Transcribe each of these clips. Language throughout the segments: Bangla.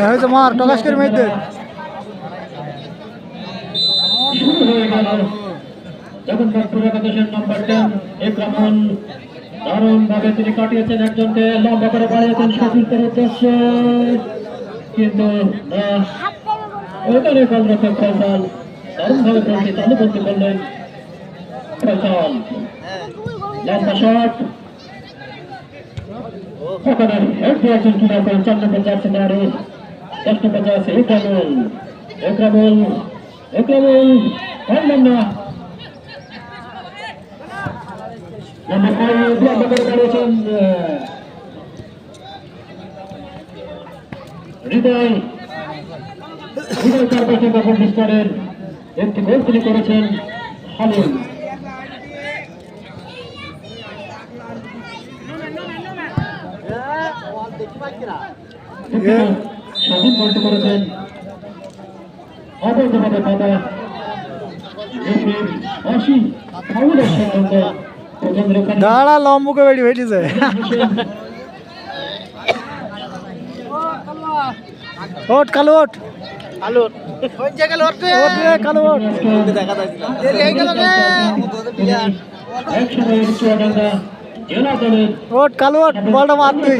হয়েছে মার টকাশ করে মেয়েতে শুরু হয়ে একাদশের নম্বর টেন একরামন দারুণ ভাবে তিনি কাটিয়েছেন একজনকে, লম্বা করে বাড়িয়েছেন কিন্তু না ওইখানে গোলরক্ষক ফয়সাল দারুণ ভাবে ওখানে নম্বর জার্সি একরামুল একরামুল একরামুল পারলেন না হৃদয় হৃদয় চার বছর ব্যাপক বিস্তারের একটি গোল তিনি করেছেন হালিম স্বাধীন গোলটি করেছেন অবৈধভাবে বাধা অসীম ফাউলের সঙ্গে প্রথম রেখায় দাঁড়া লম্বুকে বেড়ি বেরিয়েছে ওট কালো ওট ওট রে। কালো ওট একসময়ের চুয়াডাঙ্গা জেলা দলের ওট কালো ওট বলটা মার তুই।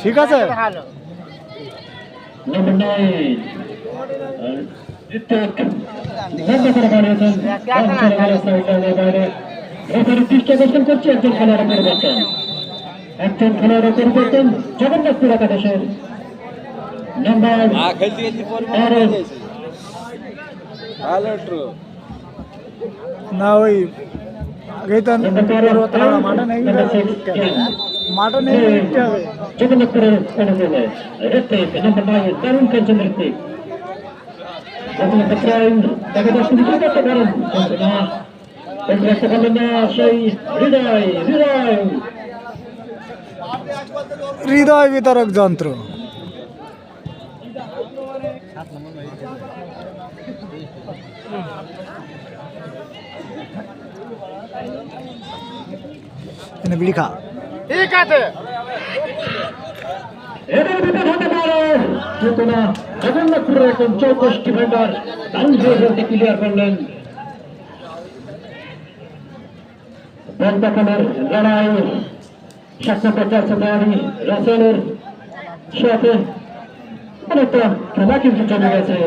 ঠিক আছে। নম্বর বন্ধ করে বাইরে। রেফারি চেষ্টা করছেন করছে একজন পরিবর্তন একজন পরিবর্তন জগন্নাথপুর একাদশের নাম্বার নাম্বার তেরো মাঠে নেই নাম্বার সিক্স মাঠে নেই দিতে হবে জগন্নাথপুরের অনুকূলে ঋত্বিক নাম্বার নাইন দারুণ খেলছেন ঋত্বিক জগন্নাথ প্রাইম তাকে দশ মিনিট করতে পারেন কিন্তু না কিন্তু রাখতে পারলেন না সেই হৃদয় হৃদয় হৃদয় বিতরক যন্ত্র এনে বিড়ি খা এদের ভিতর হতে পারে কিন্তু না জগন্নাথপুরের একজন চৌকস ডিফেন্ডার দারুণ জোর বলতে ক্লিয়ার করলেন বল দখলের লড়াই সাতশো পঞ্চাশ নারী রাসেলের সাথে অনেকটা খেলা কিন্তু চলে গেছে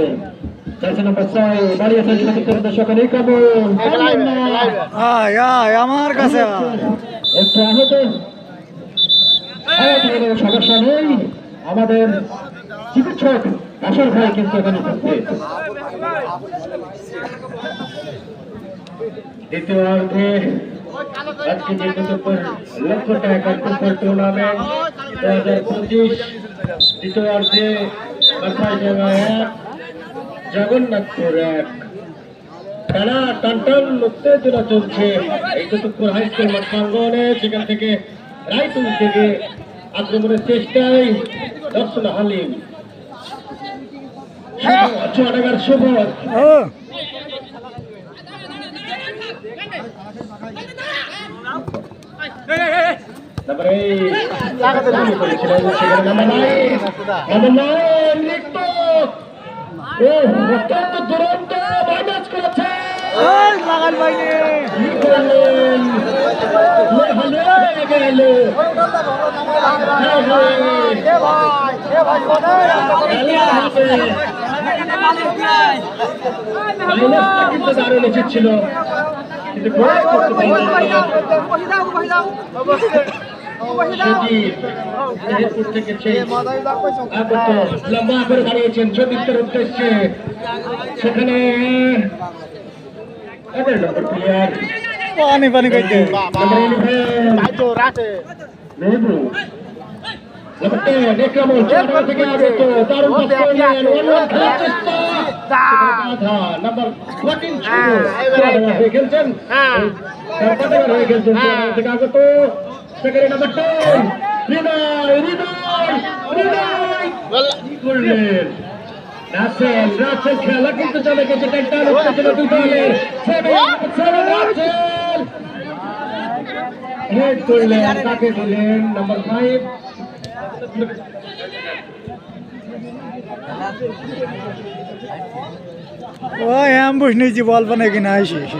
চারশো নম্বর ছয় বাড়িয়েছেন সতীর্থের দর্শকের এই কাবল আয় আয় আমার কাছে। একটু আহত। সমস্যা নেই। আমাদের চিকিৎসক আসার ভাই কিন্তু এখানে উপস্থিত। দ্বিতীয়ার্ধে আজকে যে লক্ষ টাকার ফুটবল টুর্নামেন্ট দু হাজার পঁচিশ। মাথায় জায়গা এক। জগন্নাথপুর এক। খেলা টানটান উত্তেজনা চলছে। এই কুতুবপুর হাই স্কুল মাঠ প্রাঙ্গনে সেখান থেকে রায়তুল থেকে আক্রমণের চেষ্টায় দর্শন হালিম। চুয়াডাঙ্গার তারপরে করেছিলেন সেখানে নাম্বার নাইন নাম্বার নাইন ও অত্যন্ত দুরন্ত মাইনাস করেছে। করলেন লেহালে কিন্তু দারুণ উচিত ছিল কিন্তু করতে সজীব মেহেরপুর থেকে আগত লম্বা করে দাঁড়িয়েছেন সতীর্থের উদ্দেশ্যে সেখানে পানি পানি চৌডাঙ্গা হয়ে খেলছেন চৌডাঙ্গা হয়ে খেলছেন চৌডাঙ্গা থেকে আগত সেখানে নম্বর টেন হৃদয় হৃদয় হৃদয় কি করলেন রাসেল রাসেল খেলা কিন্তু চলে গেছে টাইটান উত্তেজনা দুই দলের সেভেন সেভেন রাসেল হেড করলেন কাকে দিলেন নাম্বার ফাইভ ও অ্যাম্বুশ নিয়েছি বল পানে কিনা আইসি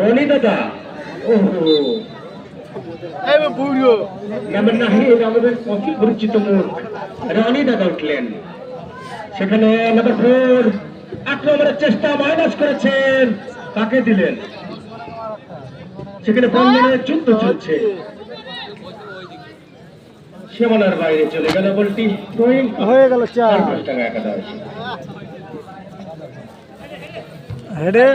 রনি দাদা ওহো। নাম্বার নাহিন আমাদের অতি পরিচিত মুখ রনি দাদা উঠলেন। সেখানে নাম্বার ফোর আক্রমণের চেষ্টা মাইনাস করেছেন। কাকে দিলেন? সেখানে বন্ধনের যুদ্ধ চলছে। সীমানার বাইরে চলে গেল বলটি। হয়ে গেল চার। চার টাকা একাদশ। হেডে।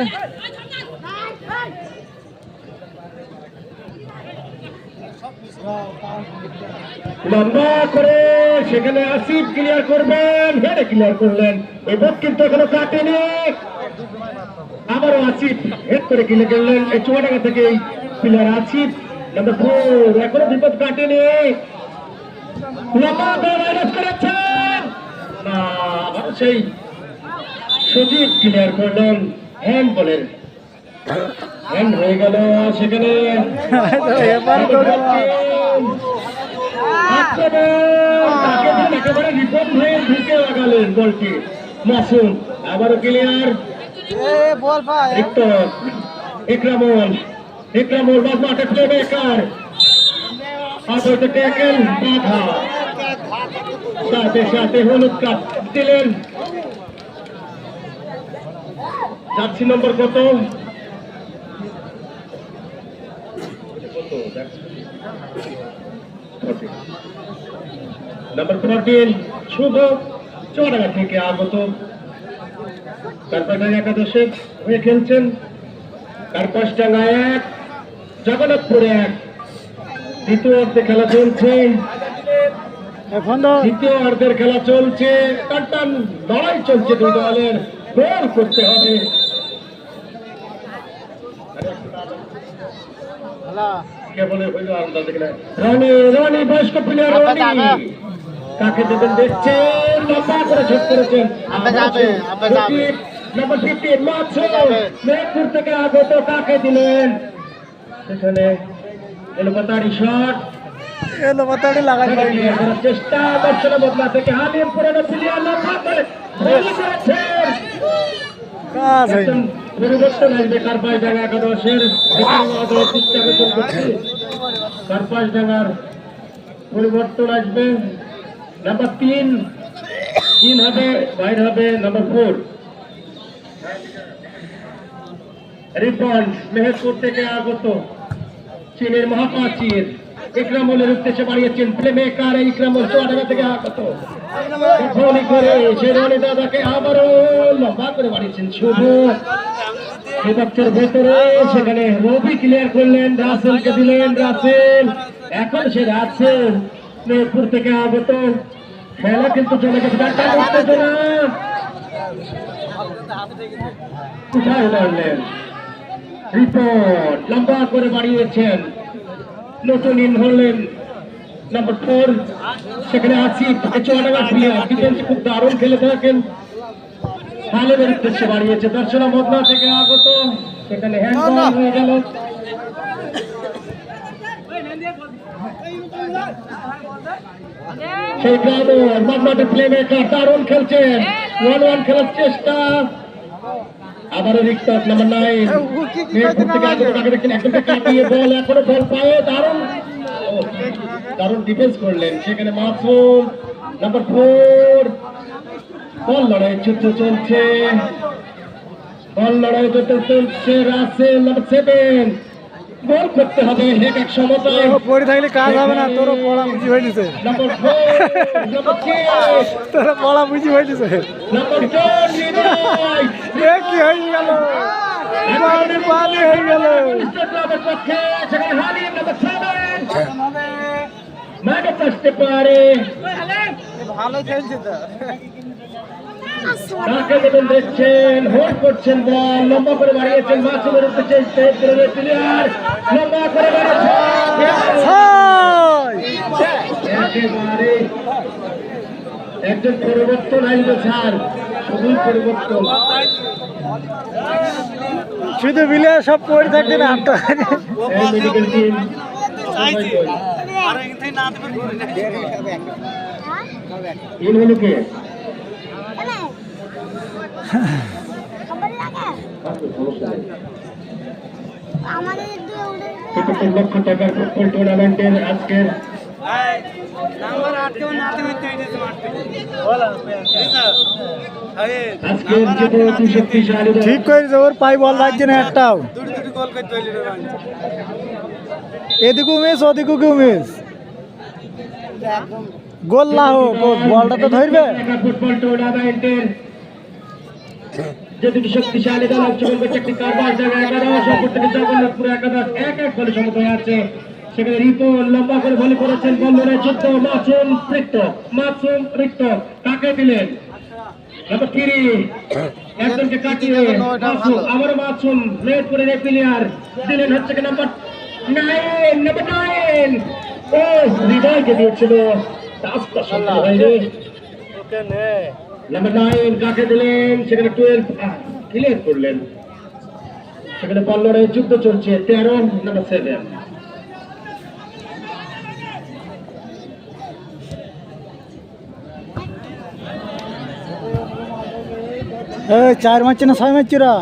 লম্বা করে সেখানে আসিফ ক্লিয়ার করবেন, হেডে ক্লিয়ার করলেন। এই বোধ কিন্তু এখনও কাটেনি। আবারও আসিফ হেড করে ক্লিয়ার করলেন। এই চুয়াডাঙ্গা থেকে এই প্লেয়ার আসিফ এখনও বিপদ কাটেনি। লম্বা না আবার সেই সজীব ক্লিয়ার করলেন। হ্যান্ড বলের হ্যান্ড হয়ে গেল সেখানে। এবার করে একেবারে রিপোর্ট হয়ে ঢুকে লাগালেন বলটি মাসুম আবারও ক্লিয়ার। বল ভাই। রিক্ত ইকরামুল ইকরামুল বাদ মাঠে প্লে মেকার অবৈধ ট্যাকেল বাধা সাথে সাথে হলুদ কাপ দিলেন যাচ্ছি নম্বর কত? নাম্বার ফোরটিন শুভ চৌরাঙ্গা থেকে আগত। কার্পাটার একাদশে হয়ে খেলছেন কার্পাসডাঙ্গা এক জগন্নাথপুরে এক। দ্বিতীয় অর্ধে খেলা চলছে। এখন দ্বিতীয় অর্ধের খেলা চলছে। টান লড়াই চলছে দুই দলের। গোল করতে হবে কে বলে হইল আলাদা দেখে না। রনি রনি বয়স্ক প্লেয়ার রনি। কাকে দেবেন দেখছেন? লম্বা করে ছোট করেছেন। নাম্বার ফিফটিন মাত্র মেহেরপুর থেকে আগত কাকে দিলেন? সেখানে এলোপাতাড়ি শট চেষ্টা দর্শনে বদলা থেকে হালিম পুরানো প্লেয়ার লম্বা করে। পরিবর্তন আসবে। নাম্বার তিন তিন হবে, বাইর হবে নাম্বার ফোর রিপন, মেহেরপুর থেকে আগত চীনের মহাপ্রাচীর ইকরামুলের উদ্দেশ্যে বাড়িয়েছেন প্লে মেকার ইকরামুল চুয়াডাঙ্গা থেকে আগত। গোলি করে শেরওয়ানি দাদাকে আবারও লম্বা করে বাড়িয়েছেন শুভ। বিপক্ষের ভেতরে, সেখানে রবি ক্লিয়ার করলেন, রাসেলকে দিলেন, রাসেল। এখন সে রাসেল মেহেরপুর থেকে আগত। খেলা কিন্তু চলে গেছে ডাক্তার উত্তেজনা কোথায় লড়লেন রিপোর্ট লম্বা করে বাড়িয়েছেন। নতুন ইন হলেন নাম্বার ফোর সেখানে আছি ডিফেন্স খুব দারুণ খেলে থাকেন। হালেমের উদ্দেশ্যে বাড়িয়েছে। দর্শনা মদনা থেকে আগত। সেখানে হ্যান্ড হয়ে গেল। সেই গ্রামে মদনাতে প্লে মেকার দারুণ খেলছেন ওয়ান ওয়ান খেলার চেষ্টা। আবারও রিক্ত নাম্বার নাইন থেকে আগত তাকে দেখছেন একদম কাটিয়ে বল এখনও বল পায়ে। দারুণ দারুণ ডিফেন্স করলেন। সেখানে মাসুম নাম্বার ফোর বল লড়াই যুদ্ধ চলছে। বল লড়াই যুদ্ধ চলছে। রাসেল নাম্বার সেভেন গোল করতে হবে এক পড়ে থাকলে কাজ হবে না তোর পড়া বুঝি হয়ে গেছে। নম্বর নম্বর তোর পড়া বুঝি হয়ে গেছে। নম্বর টেন হৃদয় এ কি হয়ে গেল? পানি পানি হয়ে গেল। পক্ষে সেখানে হানি নম্বর সেভেন মাঠে আসতে পারে। ভালো খেলছে তো কাকে দেবেন দেখছেন হোল্ড করছেন বল লম্বা করে বাড়িয়েছেন মাসুমের উদ্দেশ্যে প্লেয়ার লম্বা করে একেবারে একজন পরিবর্তন আইলো স্যার খুবই পরিবর্তন। শুধু মিলে সব পড়ে থাকছে না আটটা মেডিকেল টিম ইন হলো কে আমাদের দুটো উঠে সত্তর লক্ষ টাকার ফুটবল টুর্নামেন্টের আজকের আজকের যে অতি শক্তিশালী দল। ঠিক করেছে ওর পাই বল লাগছে না একটাও এদিকে উমেশ ওদিকে উমেশ গোল না হোক বলটা তো ধরবে। ফুটবল টুর্নামেন্টের যে দুটি শক্তিশালী দল অংশগ্রহণ করছে একটি কারবার জায়গা এগারো সম্পর্ক জগন্নাথপুর একাদশ এক এক বলে সমত হয়ে আছে। সেখানে রিপন লম্বা করে ভলি করেছেন বন্ধনের যুদ্ধ মাসুম রিক্ত মাসুম রিক্ত কাকে দিলেন নম্বর থ্রি একজনকে কাটিয়ে মাসুম আবার মাসুম লেট করে দিলেন হচ্ছে কি নাম্বার নাইন নাম্বার নাইন হৃদয়কে দিয়েছিল। টাস্কটা সফল হয়নি নাম্বার নাইন কাকে দিলেন? সেখানে টুয়েলভ ক্লিয়ার করলেন। সেখানে বল যুদ্ধ চলছে তেরো নাম্বার সেভেন চার মারছে না ছয় মারছে রা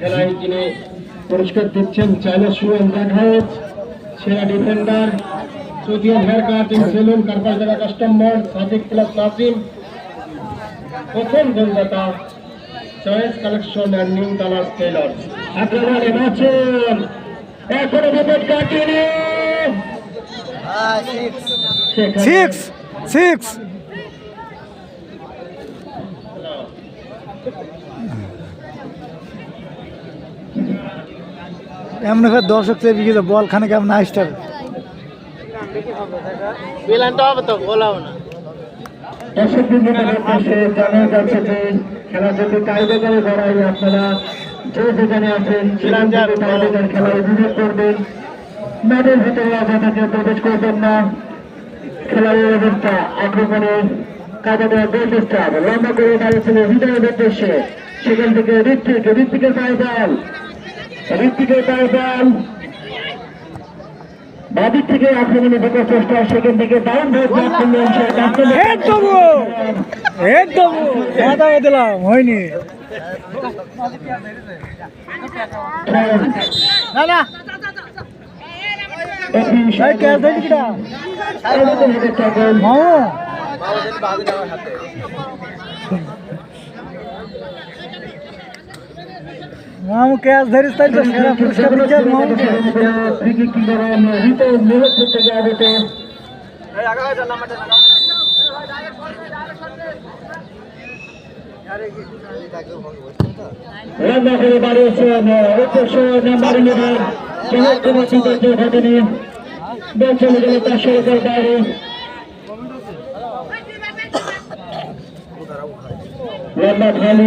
খেলায় যিনি পুরস্কার দিচ্ছেন চাইনা সুয়েন ব্যাঘাউট সেরা defender Chowdhury hair cutting saloon জায়গা কাস্টমার সাদিক প্লাস নাসিম প্রথম গোলদাতা choice collection and new colour tailor. আক্রমণে নাচুন এখনও বিপদ কাটিয়ে সিক্স সিক্স এমনি করে দর্শক চেয়ে গেছে বল খানে কেমন আসতে হবে। তো বলাও না। দর্শক বিন্দুদের পাশে যে খেলা যদি টাইব্রেকারে গড়াই আপনারা যে যেখানে আছেন সেখান থেকে টাইব্রেকার খেলা উপভোগ করবেন। ম্যাচের ভিতরে আপনাকে প্রবেশ করবেন না খেলার ব্যবস্থা আক্রমণে কাজে গোল চেষ্টা লম্বা করে দাঁড়িয়েছিল হৃদয়ের উদ্দেশ্যে সেখান থেকে ঋত্বিক ঋত্বিকের পায়ে বল। ঋত্বিকের পায়ে বল বাদিক থেকে আক্রমণে ঢোকার চেষ্টা সেখান থেকে ডাউন হয়ে ব্লক করলেন হেড দেবো হেড দেবো মাথা দিলাম হয়নি। না না। মামু। মামু ক্যাচ ধরিস তাই তো? সেরা পুরস্কার দিচ্ছে লম্বা ভালো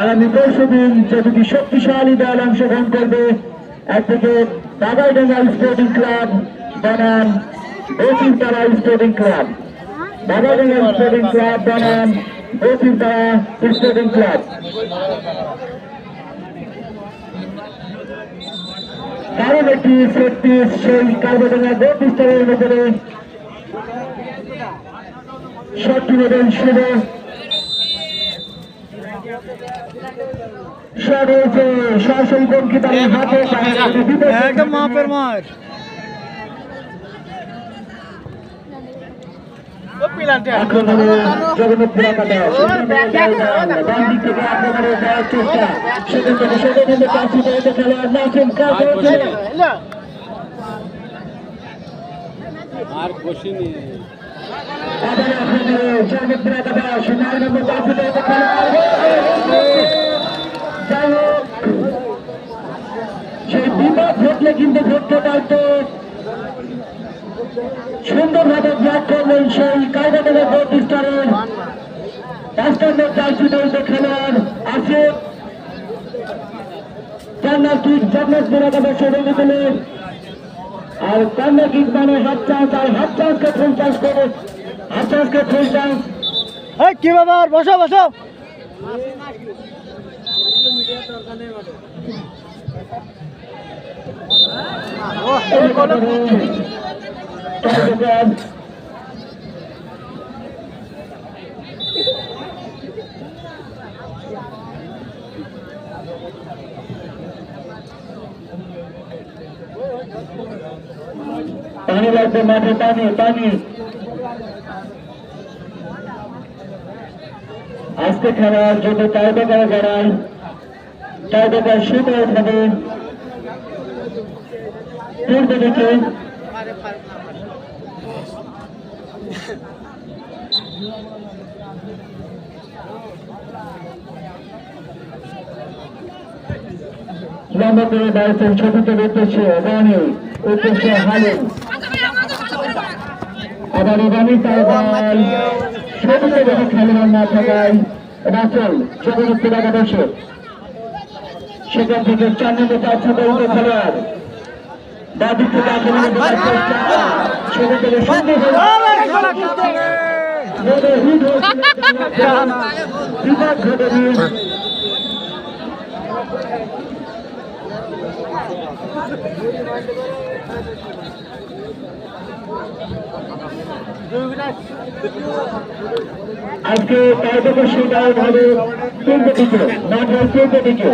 আগামী পরশু দিন যে শক্তিশালী দল অংশগ্রহণ করবে, একদিকে বাগাইডাঙ্গা স্পোর্টিং ক্লাব বনাম Basirtala sporting club Bagaidanga sporting club বনাম বসিরতলা স্পোর্টিং ক্লাব কারণ একটি পিস সেই কার্বোডাঙ্গা গোল পিস্টলের ভেতরে। শটটি নেবেন শুভ শট হয়েছে সরাসরি গোলকিপারের হাতে একদম মাপের মার ও পিলানটা আক্রমণে জগন্নাথপুর একাদশ ডান দিক থেকে আক্রমণে যাওয়ার চেষ্টা সেখান থেকে সেখান থেকে কাছে পেয়েছে খেলোয়াড় নাসিম কাজ হয়েছে হ্যালো আবার আক্রমণে জগন্নাথপুর একাদশ নয় নম্বর কাছে পেয়েছে খেলোয়াড় সেই বিপদ ঘটলে কিন্তু ঘটতে পারত। সুন্দরভাবে ব্লক করলেন সেই কায়দাটাকে গোল স্টারের। পাঁচ নম্বর খেলোয়াড় দিলেন আর কর্নার কিক মানে হাফ চান্স, আর হাফ চান্সকে ফুল চান্স করে। হাফ কি ব্যাপার? বসো বসো। পানি লাগবে মাঠে পানি পানি আজকে খেলার যদি টাইব্রেকার গড়ায় টাইব্রেকার শুরু হবে পূর্ব দিকে লম্বা করে দাঁড়িয়েছেন ছবিতে উদ্দেশ্যে, রানী, উদ্দেশ্যে হালিম। আবার এবারই তার দেখে খেলোয়াড় না থাকায় রাসেল জগন্নাথপুর একাদশে। সেখান থেকে চার নম্বর চারশো দৌড় খেলোয়াড়। বাদিক থেকে আক্রমণে দেওয়ার চেষ্টা সেখান থেকে সুন্দর বোধে হিট হয়েছিল বিপদ আজকে কার্যকর সেটাই ভাবে পূর্ব দিকে, মাঠের পূর্ব দিকে।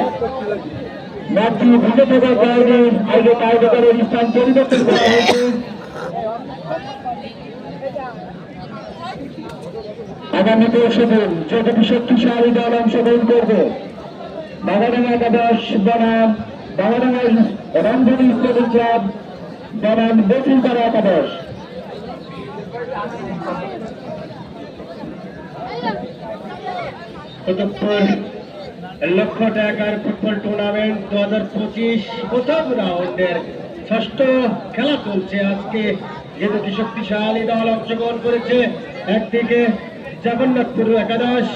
মাঠটি ভিজে থাকার কারণে আগে কার্যকরের স্থান পরিবর্তন করা হয়েছে। আগামীতে সেদিন চোদ্দটি শক্তিশালী দল অংশগ্রহণ করবে, বাগাডাঙ্গা একাদশ বনাম, বাগাডাঙ্গা রামধনী ক্লাব বনাম বসুলপাড়া একাদশ কুতুবপুর লক্ষ টাকার ফুটবল টুর্নামেন্ট দু হাজার পঁচিশ প্রথম রাউন্ডের ষষ্ঠ খেলা চলছে আজকে। যে দুটি শক্তিশালী দল অংশগ্রহণ করেছে, একদিকে জগন্নাথপুর একাদশ,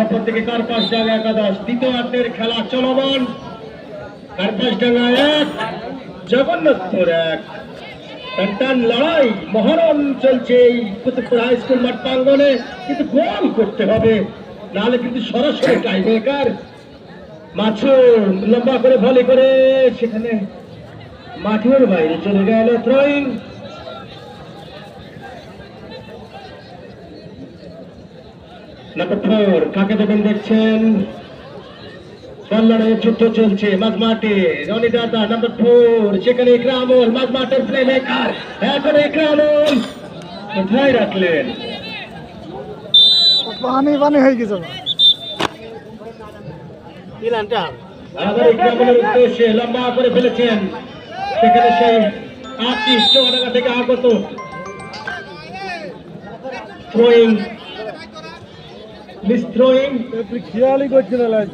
অপরদিকে কার্পাসডাঙ্গা একাদশ। দ্বিতীয়ার্ধের খেলা চলমান। কার্পাসডাঙ্গা এক, জগন্নাথপুর এক। টান লড়াই মহরম চলছে এই কুতুবপুর হাই স্কুল মাঠ প্রাঙ্গনে কিন্তু গোল করতে হবে, নাহলে কিন্তু সরাসরি টাইব্রেকার মাছু লম্বা করে ভলি করে সেখানে মাঠের বাইরে চলে গেল থ্রোয়িং নাম্বার কাকে দেবেন দেখছেন? কল্যাণের যুদ্ধ চলছে মাঝমাঠে। রনি দাদা নাম্বার ফোর সেখানে ইকরামুল মাঝমাঠের প্লে মেকার এখন ইকরামুল কোথায় রাখলেন? পানি পানি হয়ে গেছে। আবার ইকরামুলের উদ্দেশ্যে লম্বা করে ফেলেছেন। সেখানে সেই আশিস চৌকাটা থেকে আগত। থ্রোয়িং মিস থ্রোয়িং তুই খেয়ালই করছিল লাইট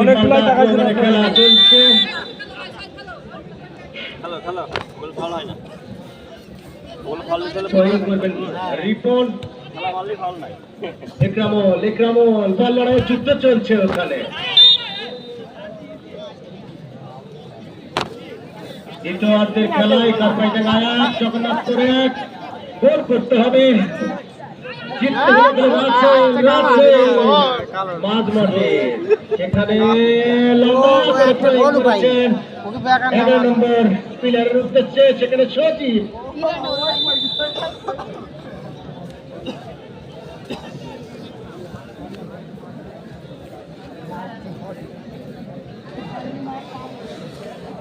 অনেকগুলো টাকা খেলা চলছে। থ্রোয়িং করবেন রিপন ইকরামুল ইকরামুল বল লড়াই যুদ্ধ চলছে ওখানে। রাসেল মাঝ মাঠে সেখানে লম্বা করে প্রয়োগ করেছেন। এগারো নম্বর প্লেয়ারের উদ্দেশ্যে সেখানে সচিব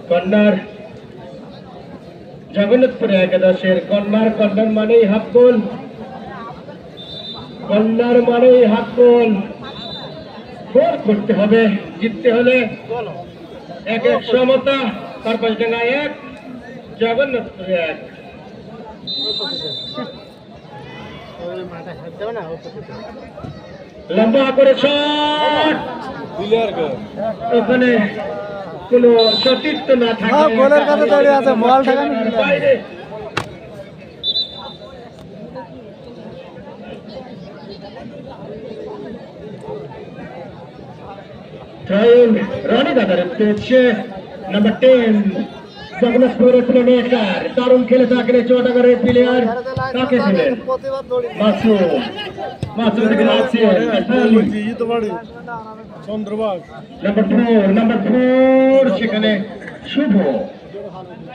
কন্যার জগন্নাথপুরে একাদশের কন্যার কন্যার মানেই হাফ গোল কন্যার মানেই হাফ গোল করতে হবে জিততে হলে এক এক সমতা তারপর ডাঙ্গা এক জগন্নাথপুরে এক। লম্বা করে শট। ওখানে কোনো সতীর্থ না থাকে হ্যাঁ, গোলের কাছে দাঁড়িয়ে আছে, বল ঠেকানো কি না? বাইরে Trying রানী দাদার উদ্দেশ্যে নাম্বার টেন জগন্নাথপুর প্লেমেকার দারুণ খেলে থাকেন চৌটাগারের প্লেয়ার কাকে ছিলেন মাসুম মাসুম থেকে আসছেন চন্দ্রবাগ। নাম্বার ফোর নাম্বার ফোর সেখানে শুভ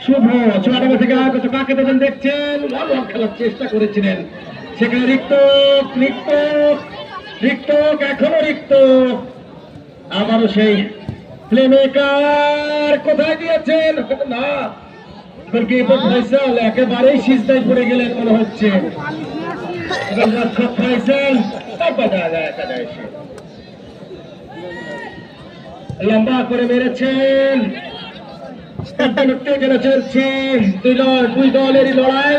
শুভ, চুয়াডাঙ্গা থেকে আগত কাকে দেবেন দেখছেন? ভালো খেলার চেষ্টা করেছিলেন। সেখানে রিক্ত রিক্ত রিক্ত এখনও রিক্ত আবারও সেই প্লেমেকার কোথায় দিয়েছেন না গোলকিপার ফয়সাল একেবারেই সিজদায় পড়ে গেলেন মনে হচ্ছে। লম্বা করে মেরেছেন। একটা চলছে। দুই দুই দলেরই লড়াই।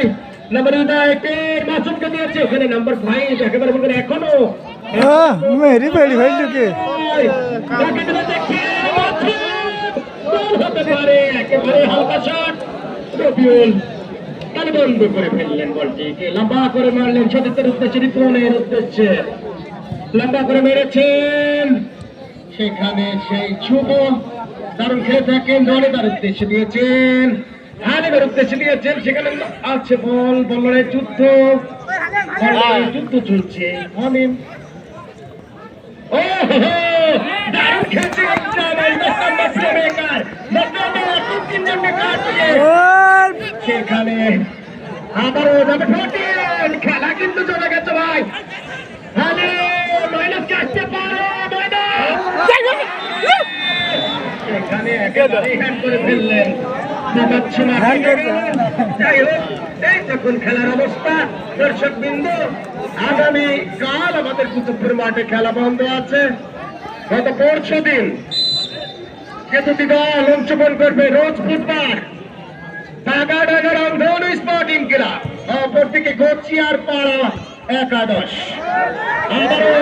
নাম্বার ইউনাইটেড মাসুমকে দিয়েছে। ওখানে নাম্বার ফাইভ একেবারে বলবেন এখনও। মেরি বেড়ি ভাই ঢুকে। তাকে দিলে দেখি, মাসুম! গোল হতে পারে। একেবারে হালকা শট রবিউল তাহলে বন্ধ করে ফেললেন বলটিকে। লম্বা করে মারলেন সতীর্থের উদ্দেশ্যে রিপনের উদ্দেশ্যে। লম্বা করে মেরেছেন। সেখানে সেই শুভ দারুণ খেলে থাকেন দলে তার উদ্দেশ্যে দিয়েছেন হানিমের উদ্দেশ্যে দিয়েছেন সেখানে আছে বল বলের যুদ্ধ যুদ্ধ চলছে। হানিম দারুণ খেলছে সেখানে আবারও যাবে খেলা কিন্তু চলে গেছে ভাই। আরে মাইনাস কাটতে পারো মাইনাস হ্যান্ড করে ফেললেন দেখাচ্ছে না হ্যান্ড করছে। যাই হোক এই যখন খেলার অবস্থা দর্শক বিন্দু আগামী কাল আমাদের কুতুবপুর মাঠে খেলা বন্ধ আছে গত পরশু দিন যে দুটি দল অংশগ্রহণ করবে রোজ বুধবার টাকাডাঙ্গার অন্ধন স্পোর্টিং ক্লাব অপরদিকে গোচিয়ার পাড়া একাদশ আবারও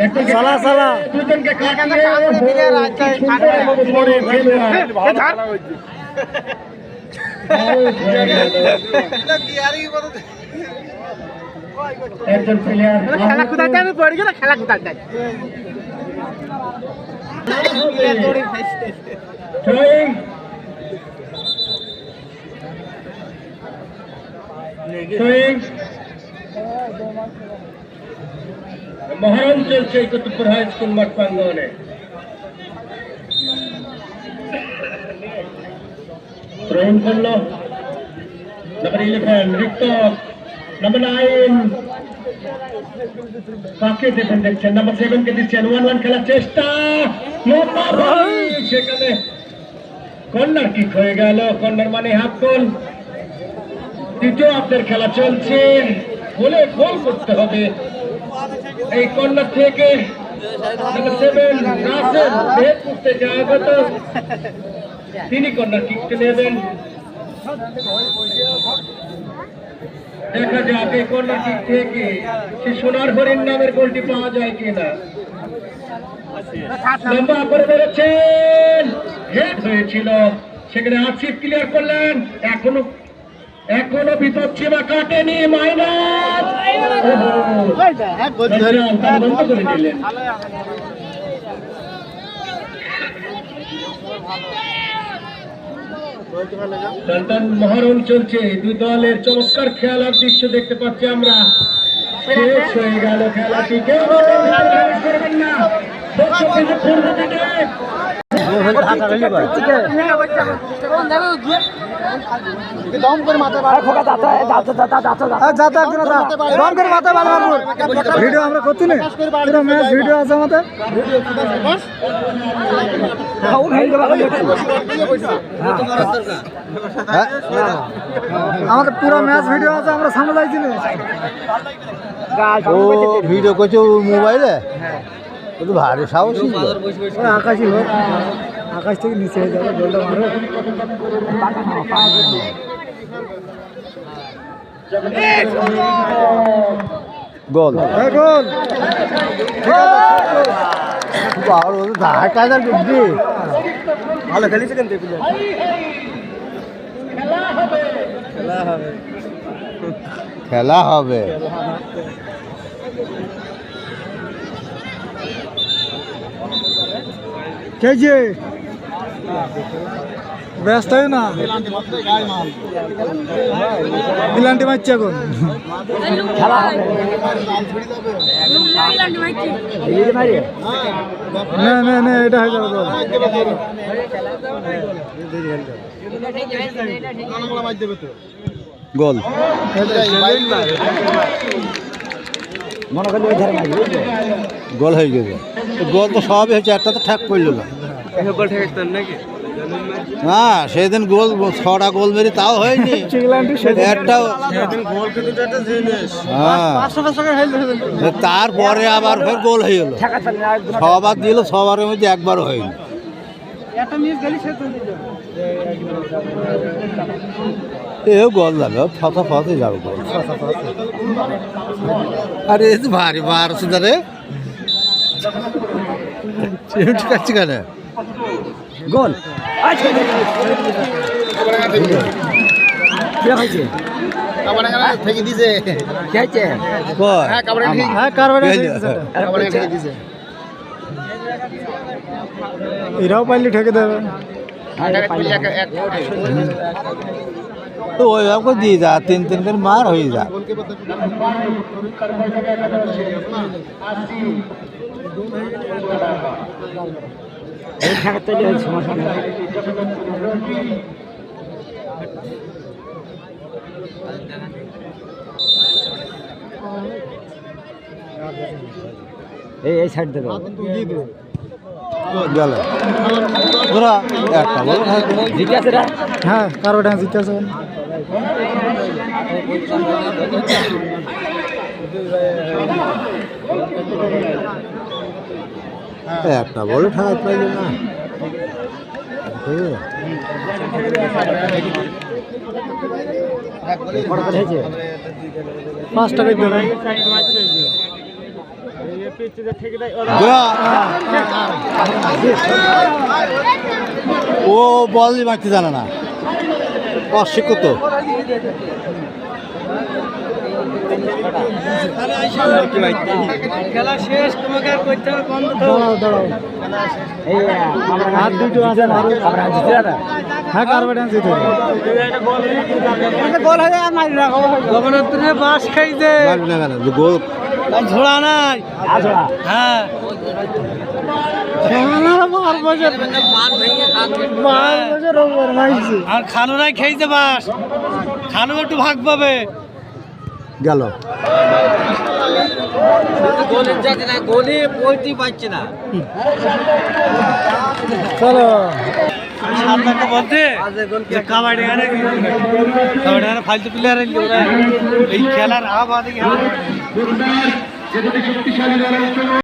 সালা, সালা। একজন প্লেয়ার খেলা কোথায় আমি পড়ে গেলে খেলা কোথায় যায় Throwing. Throwing. মহরম চলছে কুতুবপুর হাই স্কুল মাঠ প্রাঙ্গনে থ্রোইং করল নাম্বার ইলেভেন রিক্তক নাম্বার নাইন কাকে দেবেন দেখছেন নাম্বার সেভেন কে দিচ্ছেন? ওয়ান ওয়ান খেলার চেষ্টা। বল, সেখানে কর্নার কিক হয়ে গেল। কর্নার মানে হাফ গোল দ্বিতীয় আপনার খেলা চলছে। গোলে গোল করতে হবে। এই কর্নার থেকে তিনি কর্নার কিকটা নেবেন। দেখা যাক এই কর্নারটি থেকে। সে সোনার হরিণ নামের গোলটি পাওয়া যায় কিনা। লম্বা করে বেড়েছেন হেড হয়েছিল। সেখানে আসিফ ক্লিয়ার করলেন। এখনও এখনও বিপদ সীমা কাটেনি মাইনাস। মহরম চলছে দুই দলের চমৎকার খেলার দৃশ্য দেখতে পাচ্ছি আমরা। শেষ হয়ে গেল খেলাটি। কেউ করবেন না। ভিডিও আমরা করছি না? পুরো ম্যাচ ভিডিও আছে আমাদের? হ্যাঁ? আমাদের পুরো ম্যাচ ভিডিও আছে আমরা সামনে যাইছি না। ও ভিডিও করছে মোবাইলে ভারী সাহসী আকাশই হোক আকাশ থেকে নিচে হয়ে যাবে গোলটা মারো। গোল। এই গোল। খেলিছে কিন্তু খেলা হবে। কে যে ব্যস্ত না? বিলান্টি মারছে এখন। না না না এটা হয়ে যাবে গোল। হয়ে গেছে। তো গোল তো সবই হয়েছে একটা তো ঠ্যাক পড়ল না। না সেদিন গোল ছটা গোল মেরে তাও হয়নি। একটাও হ্যাঁ। তারপরে আবার ফের গোল হয়ে গেল। ছবার দিল ছবারের মধ্যে একবারও হয়নি। এও গোল যাবে ফসা ফসে যাবে গোল। আরে তো ভারী বার রে। ঠিক আছে কেন? গোল। কয়? হ্যাঁ কারবারে এই যে, এরাও পাইলে ঠেকে দেবে। তো ওই ভাবে দিয়ে যা তিন মার হয়ে এই এই সাইড দেবে গেল। একটা বল হ্যাঁ কারবারে জিতেছে একটা বল ঠাকাতে পাইল না। পাঁচ টাকা দেবে ও বল মারতে জানে না। অশিক্ষিত। দাঁড়াও দাঁড়াও। হাত দুটো আছে মারো হ্যাঁ কারবারে জিতে গোল হয়ে আর মারি রাখো। বাস গোল। ঝোড়া নাই। হ্যাঁ। মাইছি। আর খানু নাই খেয়েছে বাস। খানু একটু ভাগ পাবে। গেল। চলো। ফালতু প্লেয়ার এই খেলার দলের